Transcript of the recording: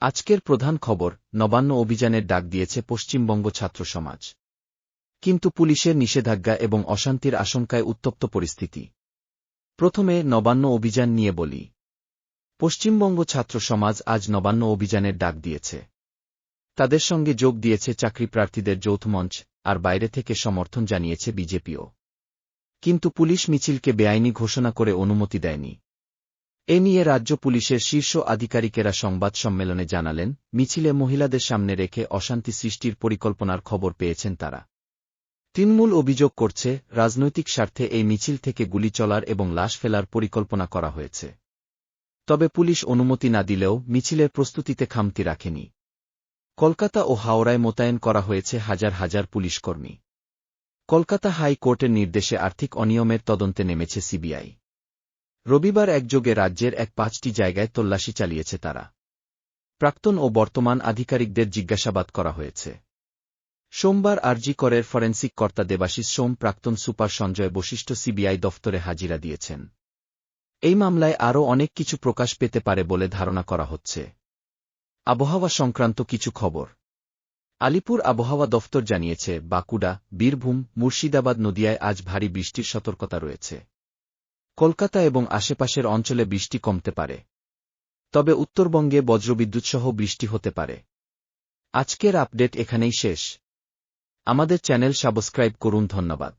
আজকের প্রধান খবর, নবান্ন অভিযানের ডাক দিয়েছে পশ্চিমবঙ্গ ছাত্র সমাজ। কিন্তু পুলিশের নিষেধাজ্ঞা এবং অশান্তির আশঙ্কায় উত্তপ্ত পরিস্থিতি। প্রথমে নবান্ন অভিযান নিয়ে বলি। পশ্চিমবঙ্গ ছাত্র সমাজ আজ নবান্ন অভিযানের ডাক দিয়েছে। তাদের সঙ্গে যোগ দিয়েছে চাকরি প্রার্থীদের যৌথমঞ্চ আর বাইরে থেকে সমর্থন জানিয়েছে বিজেপিও। কিন্তু পুলিশ মিছিলকে বেআইনি ঘোষণা করে অনুমতি দেয়নি। এ নিয়ে রাজ্য পুলিশের শীর্ষ আধিকারিকেরা সংবাদ সম্মেলনে জানালেন, মিছিলে মহিলাদের সামনে রেখে অশান্তি সৃষ্টির পরিকল্পনার খবর পেয়েছেন তারা। তৃণমূল অভিযোগ করছে, রাজনৈতিক স্বার্থে এই মিছিল থেকে গুলি চলার এবং লাশ ফেলার পরিকল্পনা করা হয়েছে। তবে পুলিশ অনুমতি না দিলেও মিছিলের প্রস্তুতিতে খামতি রাখেনি। কলকাতা ও হাওড়ায় মোতায়েন করা হয়েছে হাজার হাজার পুলিশকর্মী। কলকাতা হাইকোর্টের নির্দেশে আর্থিক অনিয়মের তদন্তে নেমেছে সিবিআই। রবিবার একযোগে রাজ্যের এক পাঁচটি জায়গায় তল্লাশি চালিয়েছে তারা। প্রাক্তন ও বর্তমান আধিকারিকদের জিজ্ঞাসাবাদ করা হয়েছে। সোমবার আরজি করের ফরেন্সিক কর্তা দেবাশিস সোম প্রাক্তন সুপার সঞ্জয় বশিষ্ঠ সিবিআই দফতরে হাজিরা দিয়েছেন। এই মামলায় আরও অনেক কিছু প্রকাশ পেতে পারে বলে ধারণা করা হচ্ছে। আবহাওয়া সংক্রান্ত কিছু খবর। আলিপুর আবহাওয়া দফতর জানিয়েছে, বাঁকুড়া, বীরভূম, মুর্শিদাবাদ নদিয়ায় আজ ভারী বৃষ্টির সতর্কতা রয়েছে। কলকাতা এবং আশেপাশের অঞ্চলে বৃষ্টি কমতে পারে। তবে উত্তরবঙ্গে বজ্রবিদ্যুৎসহ বৃষ্টি হতে পারে। আজকের আপডেট এখানেই শেষ। আমাদের চ্যানেল সাবস্ক্রাইব করুন ধন্যবাদ।